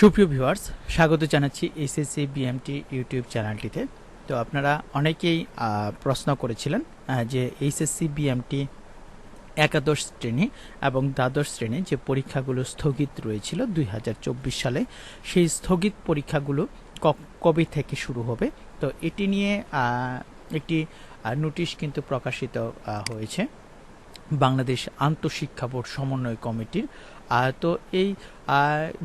সুপ্রিয় ভিউয়ার্স, স্বাগত জানাচ্ছি এসএসসি বিএমটি ইউটিউব চ্যানেলটিতে। তো আপনারা অনেকেই প্রশ্ন করেছিলেন যে এইচএসসি বিএমটি একাদশ শ্রেণি এবং দ্বাদশ শ্রেণি যে পরীক্ষাগুলো স্থগিত রয়েছিল দুই হাজার চব্বিশ সালে, সেই স্থগিত পরীক্ষাগুলো কবে থেকে শুরু হবে? তো এটি নিয়ে একটি নোটিশ কিন্তু প্রকাশিত হয়েছে। বাংলাদেশ আন্তঃশিক্ষা বোর্ড সমন্বয় কমিটির তো এই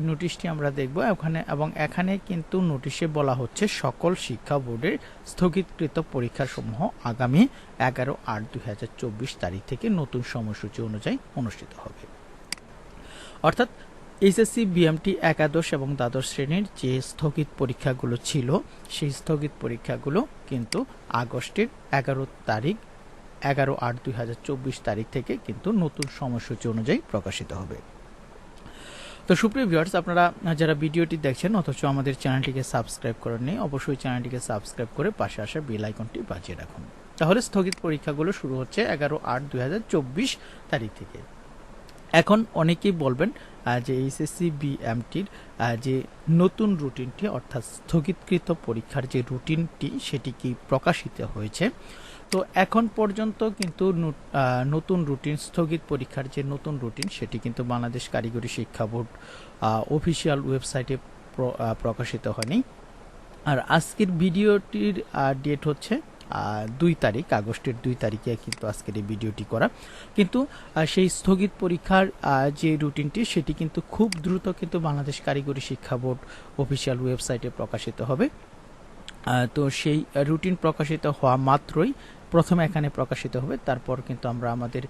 নোটিশটি আমরা দেখব। ওখানে, এবং এখানে কিন্তু নোটিশে বলা হচ্ছে, সকল শিক্ষা বোর্ডের স্থগিতকৃত পরীক্ষাসমূহ আগামী এগারো আট দুই হাজার চব্বিশ তারিখ থেকে নতুন সময়সূচি অনুযায়ী অনুষ্ঠিত হবে। অর্থাৎ এইচএসসি, বিএমটি, একাদশ এবং দ্বাদশ শ্রেণির যে স্থগিত পরীক্ষাগুলো ছিল, সেই স্থগিত পরীক্ষাগুলো কিন্তু আগস্টের এগারো তারিখ, এগারো আট দুই হাজার চব্বিশ তারিখ থেকে কিন্তু নতুন সময়সূচি অনুযায়ী প্রকাশিত হবে। তো সুপ্রিয় ভিউয়ার্স আপনারা যারা ভিডিওটি দেখছেন, অথচ আমাদের চ্যানেলটিকে সাবস্ক্রাইব করেননি, অবশ্যই চ্যানেলটিকে সাবস্ক্রাইব করে পাশে আসা বেল আইকনটি বাজিয়ে রাখুন। তাহলে স্থগিত পরীক্ষাগুলো শুরু হচ্ছে এগারো আট দুই তারিখ থেকে। এখন অনেকেই বলবেন যে এইচএসসি বিএমটির যে নতুন রুটিনটি, অর্থাৎ স্থগিতকৃত পরীক্ষার যে রুটিনটি, সেটি কি প্রকাশিত হয়েছে? তো এখন পর্যন্ত কিন্তু নতুন রুটিন, স্থগিত পরীক্ষার যে নতুন রুটিন, সেটি কিন্তু বাংলাদেশ কারিগরি শিক্ষা বোর্ড অফিসিয়াল ওয়েবসাইটে প্রকাশিত হয়নি। আর আজকের ভিডিওটির ডেট হচ্ছে দুই তারিখ, আগস্টের দুই তারিখে কিন্তু আজকের এই ভিডিওটি করা। কিন্তু সেই স্থগিত পরীক্ষার যে রুটিনটি, সেটি কিন্তু খুব দ্রুত কিন্তু বাংলাদেশ কারিগরি শিক্ষা বোর্ড অফিসিয়াল ওয়েবসাইটে প্রকাশিত হবে। তো সেই রুটিন প্রকাশিত হওয়া মাত্রই প্রথমে এখানে প্রকাশিত হবে। তারপর কিন্তু আমরা আমাদের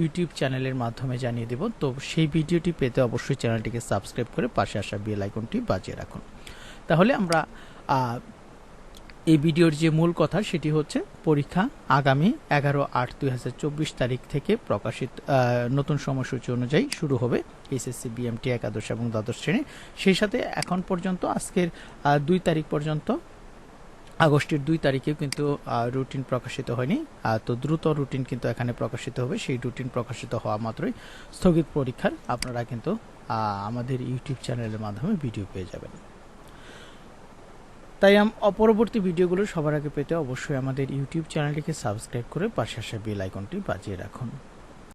ইউটিউব চ্যানেলের মাধ্যমে জানিয়ে দেব। তো সেই ভিডিওটি পেতে অবশ্যই চ্যানেলটিকে সাবস্ক্রাইব করে পাশে আসা বেল আইকনটি বাজিয়ে রাখুন। তাহলে আমরা এই ভিডিওর যে মূল কথা সেটি হচ্ছে পরীক্ষা আগামী এগারো আট দুই তারিখ থেকে প্রকাশিত নতুন সময়সূচি অনুযায়ী শুরু হবে এসএসসি বিএমটি একাদশ এবং দ্বাদশ শ্রেণি। সেই সাথে এখন পর্যন্ত, আজকের দুই তারিখ পর্যন্ত, আগস্টের দুই তারিখেও কিন্তু রুটিন প্রকাশিত হয়নি। তো দ্রুত রুটিন কিন্তু এখানে প্রকাশিত হবে। সেই রুটিন প্রকাশিত হওয়া মাত্রই স্থগিত পরীক্ষার আপনারা কিন্তু আমাদের ইউটিউব চ্যানেলের মাধ্যমে ভিডিও পেয়ে যাবেন। তাই অপরবর্তী ভিডিওগুলো সবার আগে পেতে অবশ্যই আমাদের ইউটিউব চ্যানেলটিকে সাবস্ক্রাইব করে পাশে আসা বেল আইকনটি বাজিয়ে রাখুন।